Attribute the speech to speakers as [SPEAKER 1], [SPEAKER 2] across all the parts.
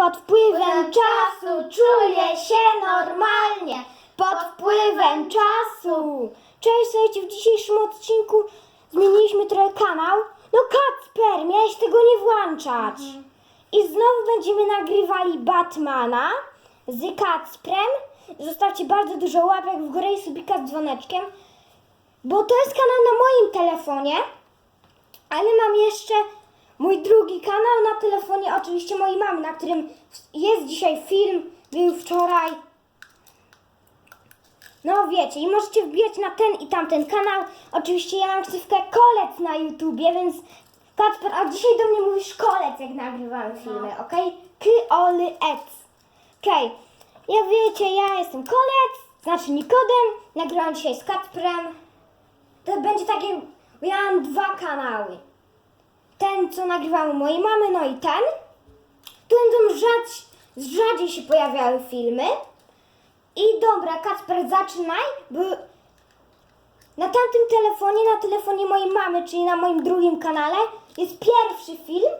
[SPEAKER 1] Pod wpływem czasu czuję się normalnie. Pod wpływem czasu. Cześć, słuchajcie, w dzisiejszym odcinku zmieniliśmy trochę kanał. No Kacper, miałeś tego nie włączać. I znowu będziemy nagrywali Batmana z Kacprem. Zostawcie bardzo dużo łapek w górę i subika z dzwoneczkiem. Bo to jest kanał na moim telefonie. Ale mam jeszcze mój drugi kanał na telefonie, oczywiście mojej mamy, na którym jest dzisiaj film, był wczoraj. No wiecie, i możecie wbijać na ten i tamten kanał. Oczywiście ja mam ksywkę Kolec na YouTubie, więc Kacper, a dzisiaj do mnie mówisz Kolec, jak nagrywamy filmy, okej? K-O-L-E-C. Okej, jak wiecie, ja jestem Kolec, znaczy Nikodem, nagrywam dzisiaj z Kacprem. To będzie takie, ja mam dwa kanały. Ten, co nagrywam u mojej mamy, no i ten. Tu będą rzadź, rzadziej się pojawiały filmy. I dobra, Kacper, zaczynaj, bo na tamtym telefonie, na telefonie mojej mamy, czyli na moim drugim kanale, jest pierwszy film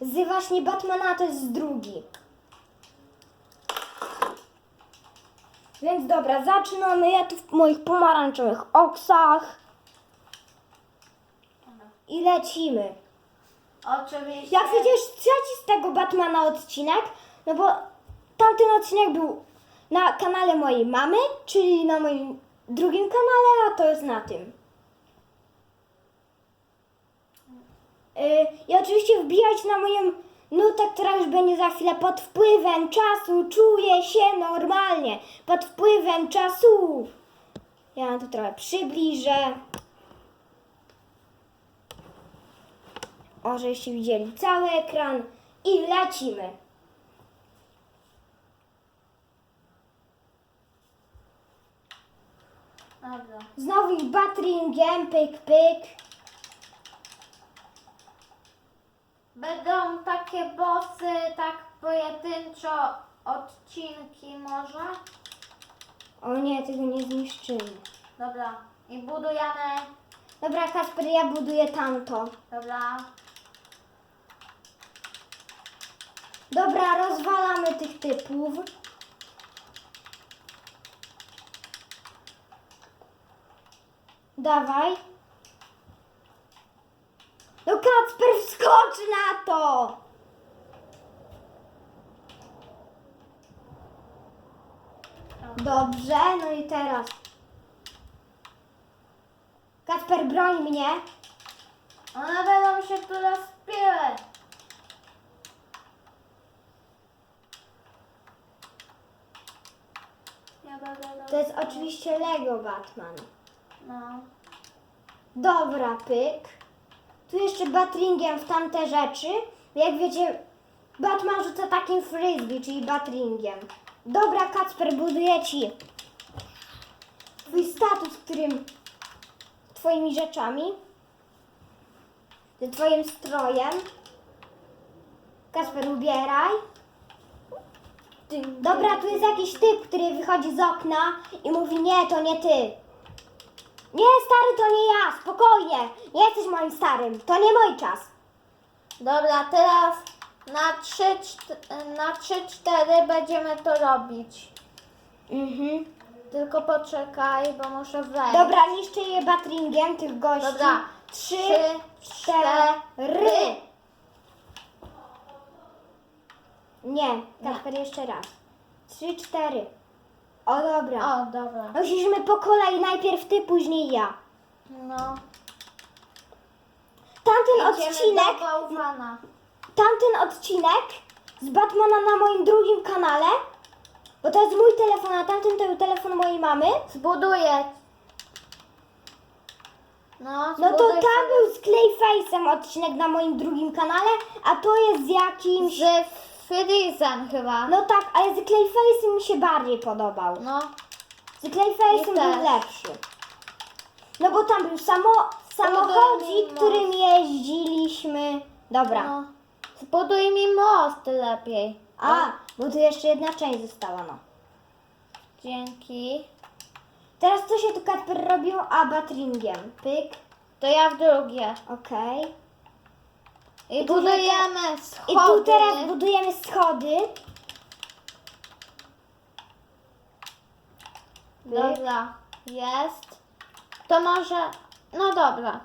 [SPEAKER 1] z właśnie Batmana, to jest drugi. Więc dobra, zaczynamy. Ja tu w moich pomarańczowych oksach. I lecimy.
[SPEAKER 2] Oczywiście.
[SPEAKER 1] Jak widzisz, trzeci z tego Batmana odcinek, no bo tamten odcinek był na kanale mojej mamy, czyli na moim drugim kanale, a to jest na tym. Yy, I oczywiście wbijać na moją nutę, która już będzie za chwilę pod wpływem czasu, czuję się normalnie, pod wpływem czasu. Ja to trochę przybliżę. O, żeście widzieli cały ekran i lecimy.
[SPEAKER 2] Dobra.
[SPEAKER 1] Znowu ich batringiem, pyk, pyk.
[SPEAKER 2] Będą takie bossy, tak pojedynczo odcinki może?
[SPEAKER 1] O nie, tego nie zniszczymy.
[SPEAKER 2] Dobra. I budujemy.
[SPEAKER 1] Dobra, Kasper, ja buduję tamto.
[SPEAKER 2] Dobra.
[SPEAKER 1] Dobra, rozwalamy tych typów. Dawaj. No Kacper, wskocz na to! Dobrze, no i teraz. Kacper, broń mnie.
[SPEAKER 2] Będą się tu rozpiły. Ja będę
[SPEAKER 1] To jest oczywiście Lego Batman.
[SPEAKER 2] No.
[SPEAKER 1] Dobra, pyk. Tu jeszcze batringiem w tamte rzeczy. Jak wiecie, Batman rzuca takim frisbee, czyli batringiem. Dobra, Kacper, buduję ci twój status, którym twoimi rzeczami, ze twoim strojem. Kacper, ubieraj. Ty, dobra, tu jest jakiś typ, który wychodzi z okna i mówi, nie, to nie ty. Nie, stary, to nie ja, spokojnie. Nie jesteś moim starym, to nie mój czas.
[SPEAKER 2] Dobra, teraz na 3, na 3 4 będziemy to robić.
[SPEAKER 1] Mhm.
[SPEAKER 2] Tylko poczekaj, bo muszę wejść.
[SPEAKER 1] Dobra, niszczę je batringiem tych gości.
[SPEAKER 2] Dobra, 3,
[SPEAKER 1] 3 Nie, Kasper, jeszcze raz. Trzy, cztery. O, dobra.
[SPEAKER 2] O, dobra.
[SPEAKER 1] Musimy po kolei, najpierw ty, później ja.
[SPEAKER 2] No.
[SPEAKER 1] Tamten
[SPEAKER 2] Idziemy
[SPEAKER 1] odcinek,
[SPEAKER 2] do bałwana.
[SPEAKER 1] tamten odcinek z Batmana na moim drugim kanale, bo to jest mój telefon, a tamten to był telefon mojej mamy.
[SPEAKER 2] Zbuduję. No,
[SPEAKER 1] No to
[SPEAKER 2] zbuduj
[SPEAKER 1] tam
[SPEAKER 2] sobie
[SPEAKER 1] był z Clayface'em odcinek na moim drugim kanale, a to jest z jakimś...
[SPEAKER 2] Z Freezem chyba.
[SPEAKER 1] No tak, ale z Clayface'em mi się bardziej podobał.
[SPEAKER 2] No.
[SPEAKER 1] Z Clayface'em był
[SPEAKER 2] też.
[SPEAKER 1] lepszy. No bo tam był samo, samochodzik, którym jeździliśmy. Dobra.
[SPEAKER 2] no. Zbuduj mi most lepiej.
[SPEAKER 1] A, bo tu jeszcze jedna część została, no.
[SPEAKER 2] Dzięki.
[SPEAKER 1] Teraz co się tu Kacper robił? A, batringiem. Pyk.
[SPEAKER 2] To ja w drugie.
[SPEAKER 1] Okej.
[SPEAKER 2] I
[SPEAKER 1] tu
[SPEAKER 2] budujemy schody.
[SPEAKER 1] I tu teraz budujemy schody.
[SPEAKER 2] Dobra, jest. To może... No dobra.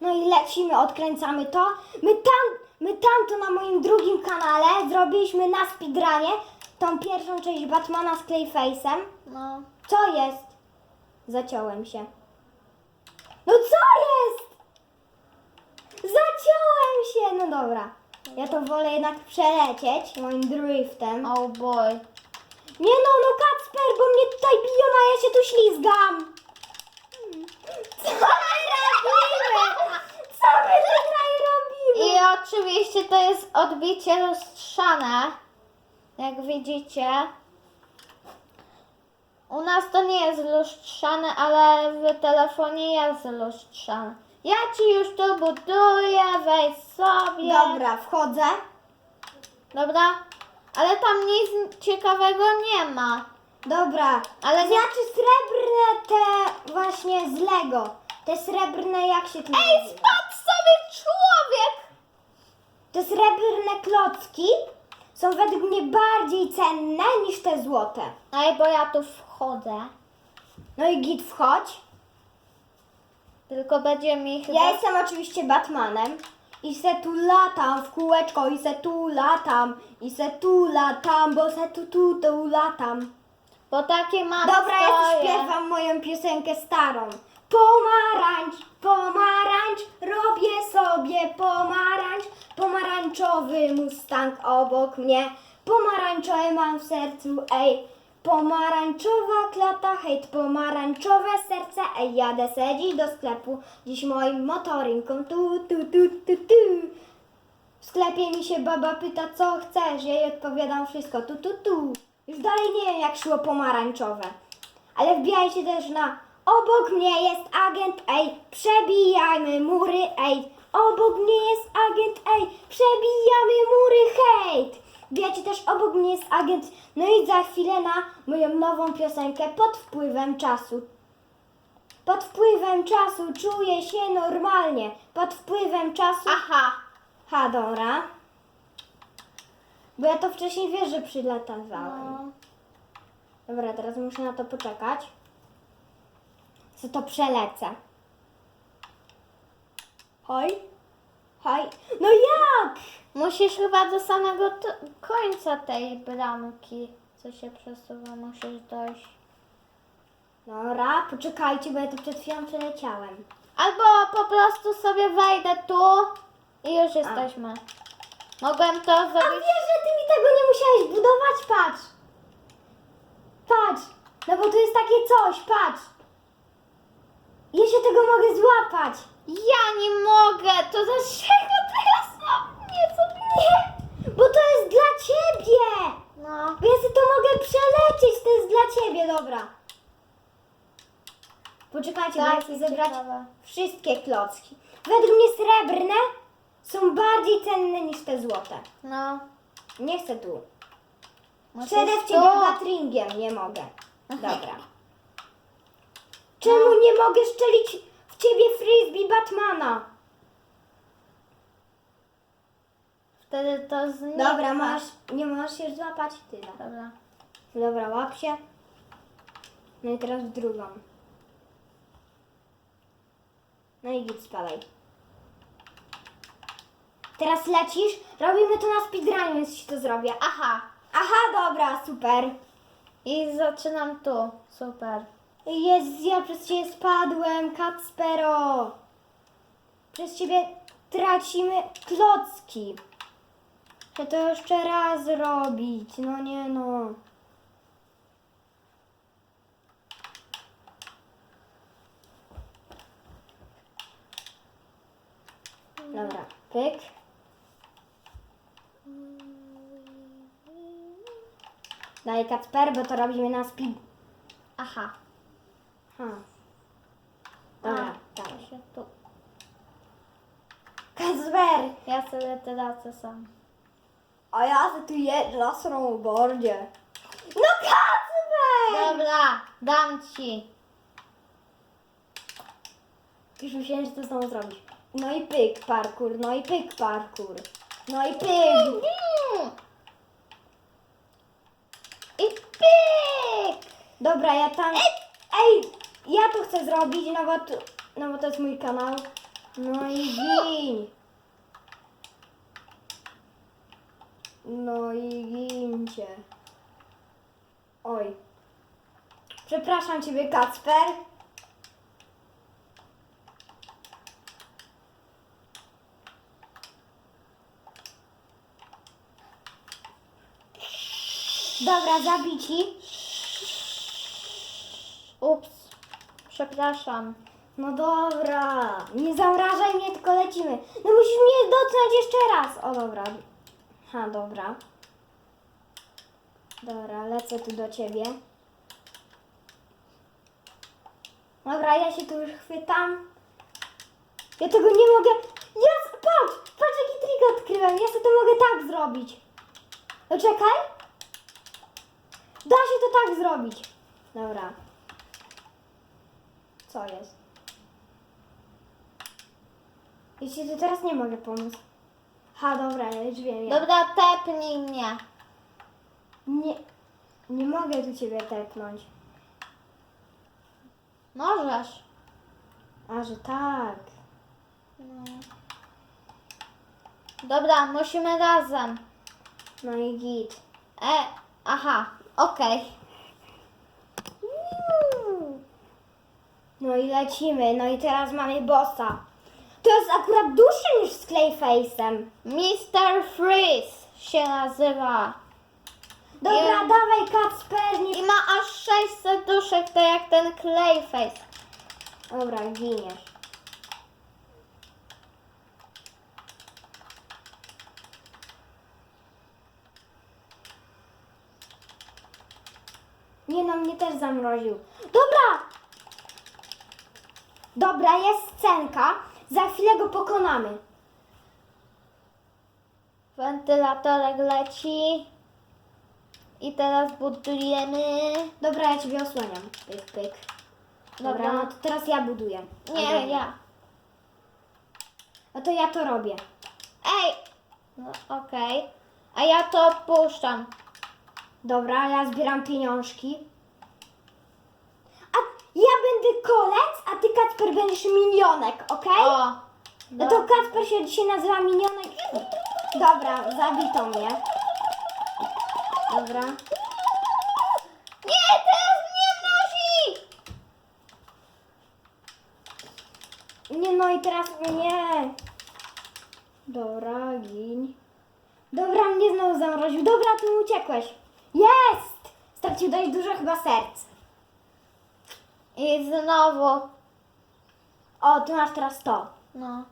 [SPEAKER 1] No i lecimy, odkręcamy to. My tam, my tamto na moim drugim kanale zrobiliśmy na speedrunie tą pierwszą część Batmana z Clayface'em.
[SPEAKER 2] No.
[SPEAKER 1] Co jest? Zaciąłem się. No co jest? Zaciąłem się! No dobra. Ja to wolę jednak przelecieć moim driftem.
[SPEAKER 2] Oh boy.
[SPEAKER 1] Nie no, no Kacper, bo mnie tutaj biją, a ja się tu ślizgam. Co my robimy? Co my tutaj robimy?
[SPEAKER 2] I oczywiście to jest odbicie lustrzane. Jak widzicie. U nas to nie jest lustrzane, ale w telefonie jest lustrzane. Ja ci już tu buduję, weź sobie.
[SPEAKER 1] Dobra, wchodzę.
[SPEAKER 2] Dobra? Ale tam nic ciekawego nie ma.
[SPEAKER 1] Dobra,
[SPEAKER 2] Ale nie...
[SPEAKER 1] znaczy srebrne te właśnie z Lego. Te srebrne jak się tu
[SPEAKER 2] Ej,
[SPEAKER 1] nazywa?
[SPEAKER 2] spadł sobie człowiek!
[SPEAKER 1] Te srebrne klocki są według mnie bardziej cenne niż te złote.
[SPEAKER 2] Ej, bo ja tu wchodzę.
[SPEAKER 1] No i git wchodź.
[SPEAKER 2] Tylko będzie mi chyba...
[SPEAKER 1] Ja jestem oczywiście Batmanem i se tu latam w kółeczko i se tu latam i se tu latam, bo se tu tu tu latam.
[SPEAKER 2] Bo takie mam
[SPEAKER 1] Dobra, ja śpiewam moją piosenkę starą. Pomarańcz, pomarańcz, robię sobie pomarańcz, pomarańczowy mustang obok mnie, pomarańczowe mam w sercu, ej, pomarańczowa klata, hejt, pomarańczowe serce, ej, jadę se do sklepu, dziś moim motorynką, tu, tu, tu, tu, tu. W sklepie mi się baba pyta, co chcesz, ja jej odpowiadam wszystko, tu, tu, tu. Już dalej nie wiem, jak szło pomarańczowe. Ale wbijajcie też na obok mnie jest agent, ej, przebijajmy mury, ej. Obok mnie jest agent, ej, przebijamy mury, hejt. Wbijajcie też obok mnie jest agent, no i za chwilę na moją nową piosenkę pod wpływem czasu. Pod wpływem czasu czuję się normalnie. Pod wpływem czasu.
[SPEAKER 2] Aha.
[SPEAKER 1] Ha, dobra. Bo ja to wcześniej wiesz, że przylatawałem.
[SPEAKER 2] No.
[SPEAKER 1] Dobra, teraz muszę na to poczekać. Co to przelecę. Hoj. Hoj. No jak?
[SPEAKER 2] Musisz chyba do samego końca tej bramki, co się przesuwa, musisz dojść.
[SPEAKER 1] Dobra, poczekajcie, bo ja to przed chwilą przeleciałem.
[SPEAKER 2] Albo po prostu sobie wejdę tu i już jesteśmy. Mogłem to
[SPEAKER 1] A
[SPEAKER 2] zrobić.
[SPEAKER 1] wiesz, że ty mi tego nie musiałeś budować? Patrz. Patrz. No bo tu jest takie coś, patrz. Ja się tego mogę złapać.
[SPEAKER 2] Ja nie mogę! To dlaczego teraz no, nie co
[SPEAKER 1] Nie, bo to jest dla ciebie.
[SPEAKER 2] No.
[SPEAKER 1] Bo ja sobie to mogę przelecieć, to jest dla ciebie, dobra. Poczekajcie, bo ja
[SPEAKER 2] Tak,
[SPEAKER 1] chcę
[SPEAKER 2] jest
[SPEAKER 1] zebrać
[SPEAKER 2] ciekawe.
[SPEAKER 1] wszystkie klocki. Według mnie srebrne są bardziej cenne niż te złote.
[SPEAKER 2] No.
[SPEAKER 1] Nie chcę tu.
[SPEAKER 2] Musisz
[SPEAKER 1] Strzelę w
[SPEAKER 2] tu.
[SPEAKER 1] ciebie batringiem, nie mogę. Dobra. Czemu nie mogę szczelić w ciebie frisbee Batmana?
[SPEAKER 2] Wtedy to znika.
[SPEAKER 1] Dobra, masz, nie możesz się złapać? Tyle.
[SPEAKER 2] Dobra.
[SPEAKER 1] Dobra, łap się. No i teraz w drugą. No i git, spadaj. Teraz lecisz, robimy to na speedrunie, więc ci to zrobię.
[SPEAKER 2] Aha.
[SPEAKER 1] aha, dobra, super.
[SPEAKER 2] I zaczynam tu. Super.
[SPEAKER 1] Jest, ja przez ciebie spadłem, Kacpero. Przez ciebie tracimy klocki. Chcę to jeszcze raz zrobić, no nie no. Dobra, pyk. Daj Kacper, bo to robimy na speed.
[SPEAKER 2] Aha.
[SPEAKER 1] Ha. Dobra,
[SPEAKER 2] A,
[SPEAKER 1] dawaj.
[SPEAKER 2] się tu. Ja sobie tracę sam.
[SPEAKER 1] A ja se tu jeżdżę na snowboardzie. No Kacper!
[SPEAKER 2] Dobra, dam ci.
[SPEAKER 1] Już myślałem, że to znowu zrobisz. No i pyk parkour, no i pyk parkour. No i pyk.
[SPEAKER 2] Mm. I pyk!
[SPEAKER 1] Dobra, ja tam... Ej, ja to chcę zrobić, no bo, tu, no bo to jest mój kanał. No i gin. No i gincie. Oj. Przepraszam Ciebie, Kacper. Dobra, zabici.
[SPEAKER 2] Ups. Przepraszam.
[SPEAKER 1] No dobra, nie zamrażaj mnie, tylko lecimy. No musisz mnie dotknąć jeszcze raz. O dobra. Ha, dobra. Dobra, lecę tu do ciebie. Dobra, ja się tu już chwytam. Ja tego nie mogę. Ja, patrz, patrz jaki trik odkryłem. Ja sobie to mogę tak zrobić. No czekaj. Da się to tak zrobić. Dobra. Co jest? Jeśli to teraz nie mogę pomóc. Ha, dobra, ja już wiem. Ja.
[SPEAKER 2] Dobra, tepnij mnie.
[SPEAKER 1] Nie, nie mogę tu ciebie tepnąć.
[SPEAKER 2] Możesz.
[SPEAKER 1] A, że tak.
[SPEAKER 2] No. Dobra, musimy razem.
[SPEAKER 1] No i git.
[SPEAKER 2] E, aha, okej.
[SPEAKER 1] No i lecimy. No i teraz mamy bossa. To jest akurat dłuższy niż z Clayface'em.
[SPEAKER 2] Mr. Freeze się nazywa.
[SPEAKER 1] Dobra,
[SPEAKER 2] Ja-
[SPEAKER 1] dawaj Kacper. Nie...
[SPEAKER 2] I ma aż 600 duszek, tak jak ten Clayface.
[SPEAKER 1] Dobra, giniesz. Nie no, mnie też zamroził. Dobra! Dobra, jest scenka. Za chwilę go pokonamy.
[SPEAKER 2] Wentylatorek leci. I teraz budujemy.
[SPEAKER 1] Dobra, ja ciebie osłaniam. Pyk, pyk. Dobra,
[SPEAKER 2] Dobra.
[SPEAKER 1] no to teraz ja buduję.
[SPEAKER 2] Nie,
[SPEAKER 1] Dobra.
[SPEAKER 2] ja.
[SPEAKER 1] No to ja to robię.
[SPEAKER 2] Ej! No, okej. A ja to puszczam.
[SPEAKER 1] Dobra, ja zbieram pieniążki. Ja będę kolec, a ty Kacper będziesz minionek, okej?
[SPEAKER 2] O!
[SPEAKER 1] No to Kacper się dzisiaj nazywa minionek. Dobra, zabito mnie. Dobra.
[SPEAKER 2] Nie, teraz mnie mrozi!
[SPEAKER 1] Nie no i teraz mnie. Dobra, gin. Dobra, mnie znowu zamroził. Dobra, ty uciekłeś. Jest! Stracił dość dużo chyba serc.
[SPEAKER 2] I znowu.
[SPEAKER 1] O, tu masz teraz to.
[SPEAKER 2] No.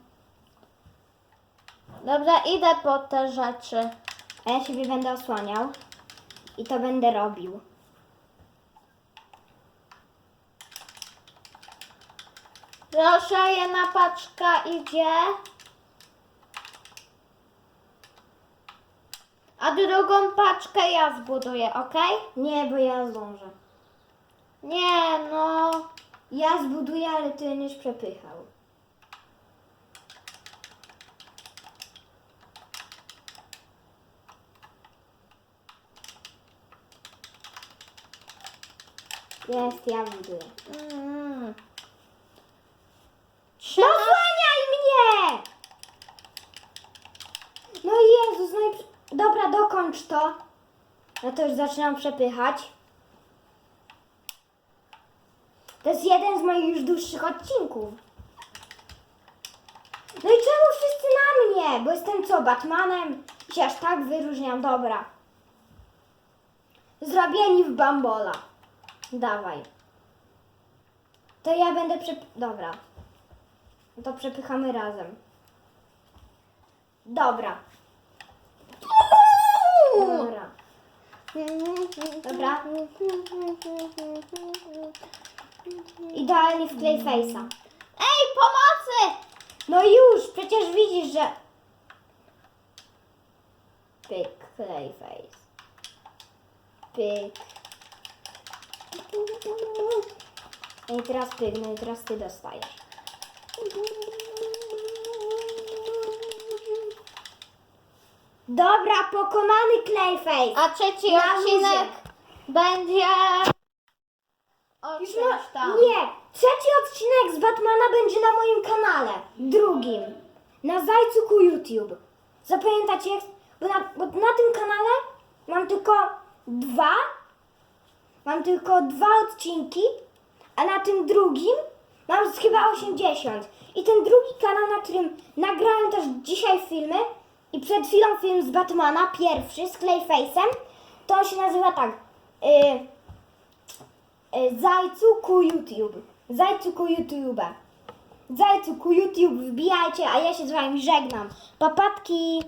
[SPEAKER 2] Dobra, idę po te rzeczy.
[SPEAKER 1] A ja siebie będę osłaniał. I to będę robił.
[SPEAKER 2] Proszę, jedna paczka idzie. A drugą paczkę ja zbuduję, ok?
[SPEAKER 1] Nie, bo ja zdążę.
[SPEAKER 2] Nie, no.
[SPEAKER 1] Ja zbuduję, ale ty będziesz przepychał. Jest, ja buduję.
[SPEAKER 2] Mm.
[SPEAKER 1] Mnie! No Jezus, no i... Dobra, dokończ to. No to już zaczynam przepychać. To jest jeden z już dłuższych odcinków. No i czemu wszyscy na mnie? Bo jestem co, Batmanem? I się aż tak wyróżniam, dobra. Zrobieni w bambola. Dawaj. To ja będę przep... Dobra. To przepychamy razem. Dobra. Dobra. Dobra. Idealnie w Clayface'a.
[SPEAKER 2] Ej, pomocy!
[SPEAKER 1] No już, przecież widzisz, że... Pyk, Clayface. Pyk. No i teraz pyk, no i teraz ty dostajesz. Dobra, pokonany Clayface.
[SPEAKER 2] A trzeci
[SPEAKER 1] Na
[SPEAKER 2] odcinek będzie tam.
[SPEAKER 1] Nie, trzeci odcinek z Batmana będzie na moim kanale. Drugim. Na Zajcuku YouTube. Zapamiętacie? Bo na, bo na tym kanale mam tylko dwa. Mam tylko dwa odcinki, a na tym drugim mam chyba 80. I ten drugi kanał, na którym nagrałem też dzisiaj filmy i przed chwilą film z Batmana, pierwszy, z Clayface'em, to on się nazywa tak. Y, y, Zajcu ku YouTube. Zajcu ku YouTube. Zajcu ku YouTube wbijajcie, a ja się z wami żegnam. Papatki!